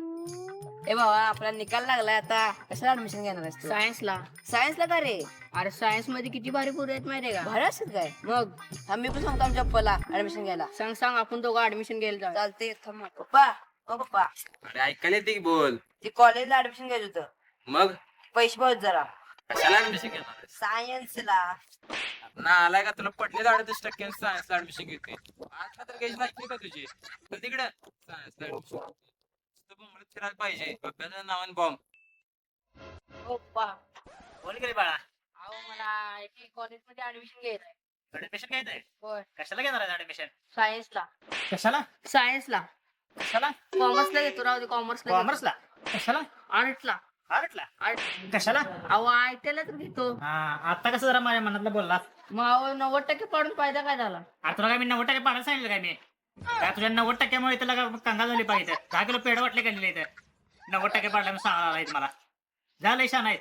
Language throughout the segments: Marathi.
ए बाबा आपला निकाल लागलाय आता. कशाला ऍडमिशन घेणार आहेस तू? सायन्सला सायन्सला का रे? अरे सायन्समध्ये किती भारी पोरं आहेत माहितीये का? भारी असत काय? मग आम्ही पण सांगतो आमच्या पप्पाला ऍडमिशन घ्यायला. सांग सांग आपण दोघं ऍडमिशन घ्यायला जाऊ. चालते थांब पप्पा ओ पप्पा. अरे ऐकायला येते की बोल? ते कॉलेजला ऍडमिशन घ्यायचं होतं. मग? पैसे पाहत जरा. कशाला ऍडमिशन घेणार? सायन्सला ना आलाय का तुला? पडले अडतीस टक्के सायन्सला ऍडमिशन घेते आज तर काही नाही का तुझी? तर तिकडे. सायन्सला ऍडमिशन फिरायला पाहिजे. अभ्यासाचं नावान बॉम्ब. पप्पा बोल की रे बाळा. अहो मला कॉलेजमध्ये ऍडमिशन घ्यायचं ऍडमिशन घ्यायचंय? होय. कशाला घेणार आहे ऍडमिशन सायन्सला कशाला? सायन्सला कशाला? कॉमर्सला घेतो राहू दे कॉमर्सला कॉमर्सला कशाला? आर्टला आर्टला आर्ट कशाला? अहो आयटीला तर घेतो. हा आता कसं जरा माझ्या मनातलं बोलला मग अहो नव्वद टक्के पाडून फायदा काय झाला? आता तुला काय मी नव्वद टक्के पाडायला सांगितलं काय मी? काय तुझ्या नव्वद टक्क्यामुळे तुला का कंगाल झाली पाहिजे दहा किलो पेड वाटले का इथं? नव्वद टक्के पाडला मी सांगायला आहेत मला. झालं शान आहेत.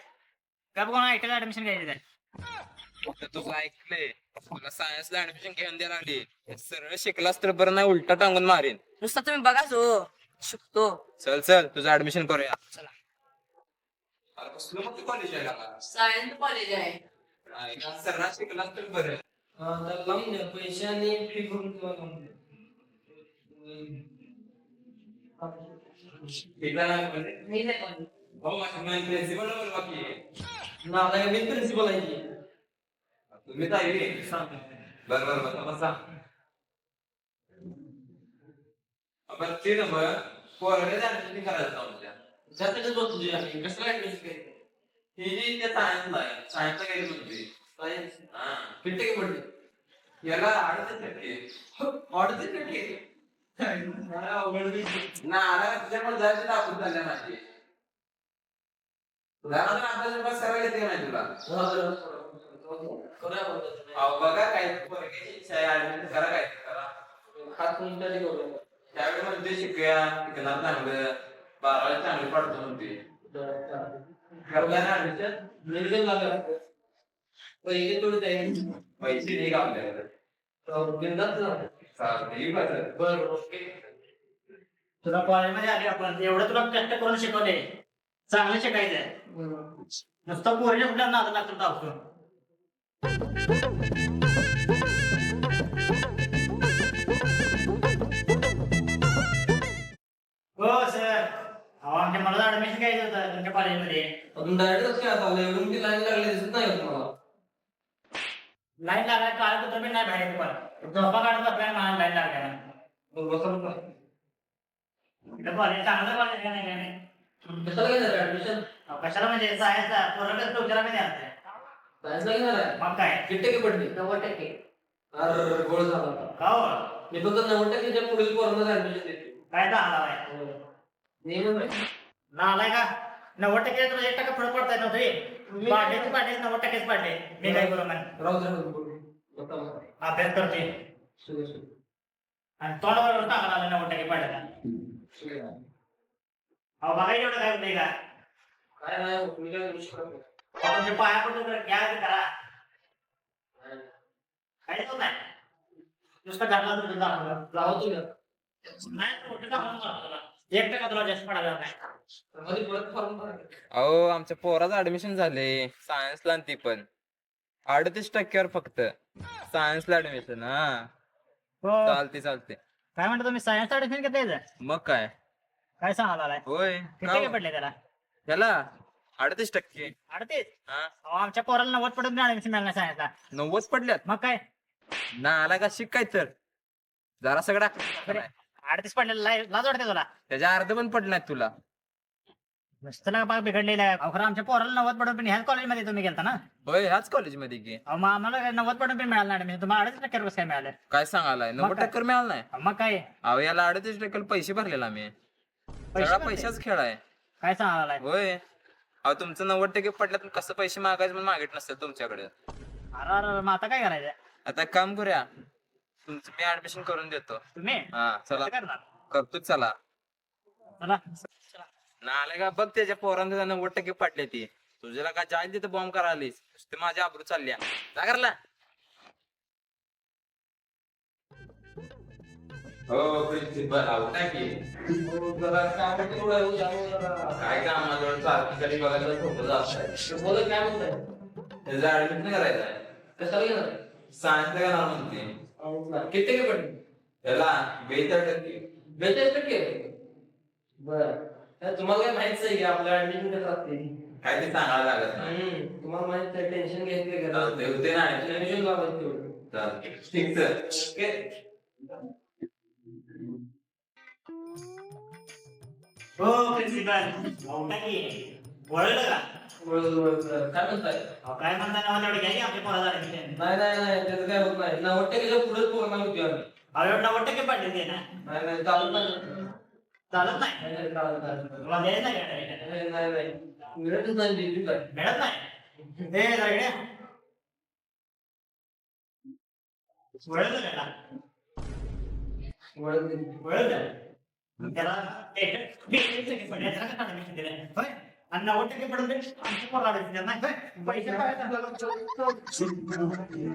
का कोण ऐकायला ऍडमिशन घ्यायचं तुझं ऐकलंय. तुला सायन्सला ऍडमिशन घेऊन द्यायला लागली सरळ शिकलास तर बरं नाही उलटा टांगून मारेन. नुसतं तुम्ही बघाच हो शिकतो. चल चल तुझं ऍडमिशन करूया. चला. कॉलेज आहे का सायन्स कॉलेज आहे. सरळ शिकलास तर बरं. पैसे आणि फी भरून मी प्रिन्सिपल आहे तुम्ही तर बर बर बर बसा आपण ते ना बघ पोरडे ऍडमिशन करायचं आमच्या त्याच्यातच बघतो तुझी आम्ही. कसं ऍडमिशन करायचं हे जी त्या सायन्सला आहे सायन्सला काही म्हणते सायन्स हा किती टक्के याला अडचण टक्के अडतीस टक्के तुझ्याकडे दाखवून माझी तुला अभ्यास करायला येते नाही तुला. अहो बघा काय पोरग्याची इच्छा आहे ऍडमिशन करा काय करा हात मिनिटाने करूया. त्यावेळी म्हणते शिकूया शिकणार चांगलं बारावी चांगली पडतो म्हणते करूया ना ऍडमिशन मेडिकल लागलं पहिले थोडं द्यायचं. पैसे नाही का आपल्याकडे तर बरं तुला कॉलेजमध्ये आले आपण एवढं तुला कष्ट करून शिकवले. चांगलं शिकायचंय. नुसतं पोरीच्या कुठल्या नाद लागतो दाखवून हो सर अहो आमच्या मला ऍडमिशन घ्यायचं होतं तुमच्या कॉलेजमध्ये. अजून डायरेक्ट कसं काय? आता आलं? एवढी मोठी लाईन लागली दिसत नाही का तुम्हाला? लाईन लागायला काळ कुठं बी नाही बाहेर पण. झोपा काढत बसलाय मला लाईन लागल्या चांगलं कॉलेज नाही नाही. कशाला घेणार ऍडमिशन कशाला म्हणजे तुमच्याला नाही द्यायचं सायन्सला घेणार आहे. मग काय? किती टक्के पडले? नव्वद टक्के. अरे गोळ झाला. का हो? मी फक्त नव्वद टक्केच्या पुढील पोरांना ऍडमिशन देते. काय चांगला आहे नेहमी माहिती. नालाय का? नव्वद टक्के तुला एक टक्का फरक पडताय ना तुम्ही पाडले नव्वद टक्केच पाडले मी काय करू म्हण राहू बोलू. बसा. अभ्यास करते. आणि तोंडावर टाकायला आलं नव्वद टक्के पाडायला सुरू. अहो बघा एवढं काय होतंय का काय नाही होत, मी काय करू शकत नाही. अहो, तुमच्या पाया पडतो तर घ्या ते करा नाही. काहीच होत नाही नुसतं दाखवलं तुम्ही आता. नाही मोठं दाखवलं मला तुला. एक टक्का तुला जास्त पडायला. अहो आमच्या पोराचं ऍडमिशन झाले. सायन्सला आणि ती पण. अडतीस टक्क्यावर फक्त. सायन्सला ऍडमिशन हा. हो. चालते चालते काय म्हणतो तुम्ही? सायन्स ऍडमिशन घेताय मग काय? काय सांगायला होय. किती का टक्के हो? पडले त्याला? त्याला अडतीस टक्के. अडतीस? हा. अहो आमच्या पोराला नव्वद पडून ऍडमिशन मिळालं सायन्सला नव्वद पडल्यात? मग काय? ना आला का शिक काय तर जरा सगळा अडतीस पडलेला लाई- लाज वाटते तुला? त्याच्या अर्ध पण पडल्यात तुला. नुसतं ना बाग बिघडलेलं आहे. अहो, खरं आमच्या पोराला नव्वद पडून पण ह्याच कॉलेजमध्ये तुम्ही गेलता ना? होय ह्याच कॉलेजमध्ये की. अहो, मग आम्हाला काय नव्वद पडून पण मिळालं ऍडमिशन तुम्हाला अडीच टक्के कसं काय मिळालं? काय सांगायलाय नव्वद काय? टक्कर मिळाला नाही? अहो, मग काय? अहो याला अडतीस टक्के पैसे भरलेला आम्ही. सगळा? पैशाच खेळ आहे. काय सांगायला होय. अहो तुमचं नव्वद टक्के पडल्यात पण कसं पैसे मागायचे मागित नसेल तुमच्याकडे. अरे अरे मग आता काय करायचं आता काम करूया. तुमचं मी ऍडमिशन करून देतो. तुम्ही? हा चला. काय करणार? करतोच चला. चला. ना आले का? बघ त्याच्या पोरांना नव्वद टक्के पडले ती. तुझ्याला का जाय तिथे बॉम्ब करालीस नुसते माझ्या आबरू चालल्या. जा करला हो प्रिन्सिपल की? जरा काम काय काम बघायला सोपं जात काय म्हणताय. त्याचं ऍडमिशन करायचं आहे कशाला घेणार? सायन्सला घेणार म्हणते? किती पडले त्याला बेहतर टक्के. बेचाळीस टक्के बर. तुम्हाला काय माहीत आहे की आपलं ऍडमिशन कसं असते काय ते सांगायला लागत नाही तुम्हाला माहीत आहे टेन्शन घ्यायचं चालतंय, होते ना टेन्शन लावायचं तेवढं. ठीक सर ओके हो प्रिन्सिपल. उठा की? वळलं का बरोबर, बरोबर. काय म्हणताय अहो, काय म्हणता ना तेवढं घ्या की आपल्या पोराला admission. नाही नाही नाही त्याचं काय होत नाही नव्वद टक्केच्या पुढेच पूर्ण होती आम्ही अहो, एवढं नव्वद टक्के पडले ते ना नाही नाही चालत नाही चालत नाही नाही, नाही, चालत नाही. तुला द्यायचं नाही का admission? नाही नाही नाही मिळतच नाही दिली काय मिळत नाही हे जरा इकडे. वळलं का त्याला? वळत नाही. वळलं? त्याला एक- बेचाळीस टक्के